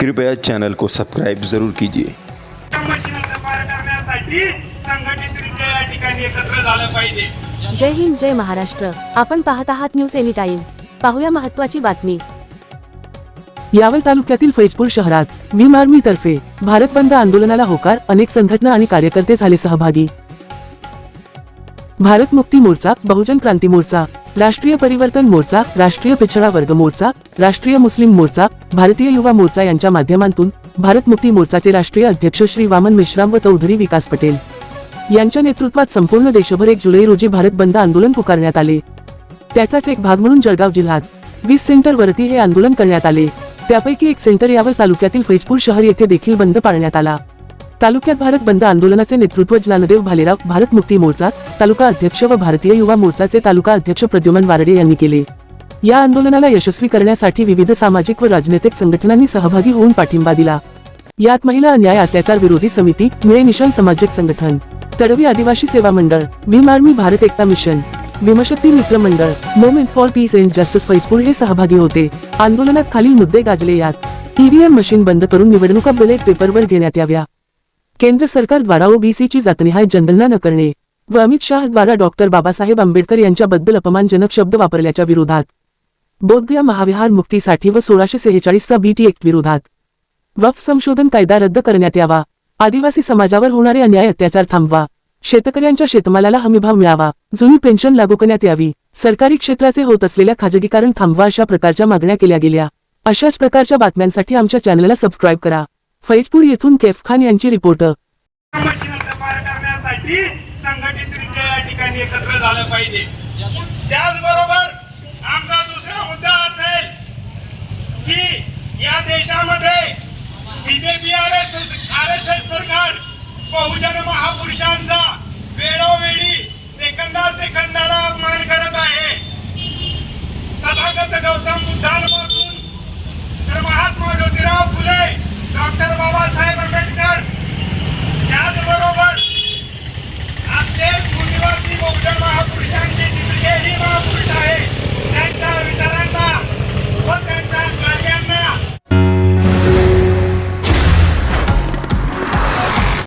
कृपया चैनल को सब्सक्राइब ज़रूर कीजिए। जय हिंद जय महाराष्ट्र. आपण पाहत आहात न्यूज एनी टाइम पाहूया महत्वाची बातमी. यावल तालुक्यातील फैजपूर शहरात भीम आर्मी तर्फे भारत बंद आंदोलनाला होकार अनेक संघटना आणि कार्यकर्ते झाले सहभागी. भारत मुक्ती मोर्चा बहुजन क्रांती मोर्चा राष्ट्रीय परिवर्तन मोर्चा राष्ट्रीय पिछडा वर्ग मोर्चा राष्ट्रीय मुस्लिम मोर्चा भारतीय युवा मोर्चा यांच्या माध्यमातून भारत मुक्ती मोर्चाचे राष्ट्रीय अध्यक्ष श्री वामन मेश्राम व चौधरी विकास पटेल यांच्या नेतृत्वात संपूर्ण देशभर एक जुलै रोजी भारत बंद आंदोलन पुकारण्यात आले. त्याचाच एक भाग म्हणून जळगाव जिल्ह्यात वीस सेंटर वरती हे आंदोलन करण्यात आले. त्यापैकी एक सेंटर यावर तालुक्यातील फैजपूर शहर येथे देखील बंद पाळण्यात आला. तालुक्यात भारत बंद आंदोलनाचे नेतृत्व ज्ञानदेव भालेराव भारत मुक्ती मोर्चा तालुका अध्यक्ष व भारतीय युवा मोर्चाचे तालुका अध्यक्ष प्रद्युमन वारडे यांनी केले. या आंदोलनाला यशस्वी करण्यासाठी विविध सामाजिक व राजनैतिक संघटनांनी सहभागी होऊन पाठिंबा दिला. यात महिला अन्याय अत्याचार विरोधी समिती मिळे निशान सामाजिक संघटन तडवी आदिवासी सेवा मंडळ भीम आर्मी भारत एकता मिशन भीमशक्ती मित्र मंडळ movement for peace and justice Faizpur हे सहभागी होते. आंदोलनात खालील मुद्दे गाजले यात ईव्हीएम मशीन बंद करून निवडणुका बॅलेट पेपरवर घेण्यात याव्या. केंद्र सरकार द्वारा ओबीसीची जातनिहाय जनगणना न करणे व अमित शाह द्वारा डॉक्टर बाबासाहेब आंबेडकर यांच्याबद्दल अपमानजनक शब्द वापरल्याच्या विरोधात बोधगया महाविहार मुक्तीसाठी व सोळाशे सेहेचाळीसचा बीटी एक्ट विरोधात वफ संशोधन कायदा रद्द करण्यात यावा आदिवासी समाजावर होणारे अन्याय अत्याचार थांबवा शेतकऱ्यांच्या शेतमालाला हमीभाव मिळावा जुनी पेन्शन लागू करण्यात यावी सरकारी क्षेत्राचे होत असलेल्या खाजगीकरण थांबवा अशा प्रकारच्या मागण्या केल्या गेल्या. अशाच प्रकारच्या बातम्यांसाठी आमच्या चॅनलला सबस्क्राईब करा. फैजपूर येथून केफ खान यांची रिपोर्ट. एकत्र झालं पाहिजे. त्याचबरोबर आमचा दुसरा मुद्दा असेल की या देशामध्ये BJP R S R S S सरकार बहुजन महापुरुषांचा वेळोवेळी सेकंदा सेकंदाला अपमान करत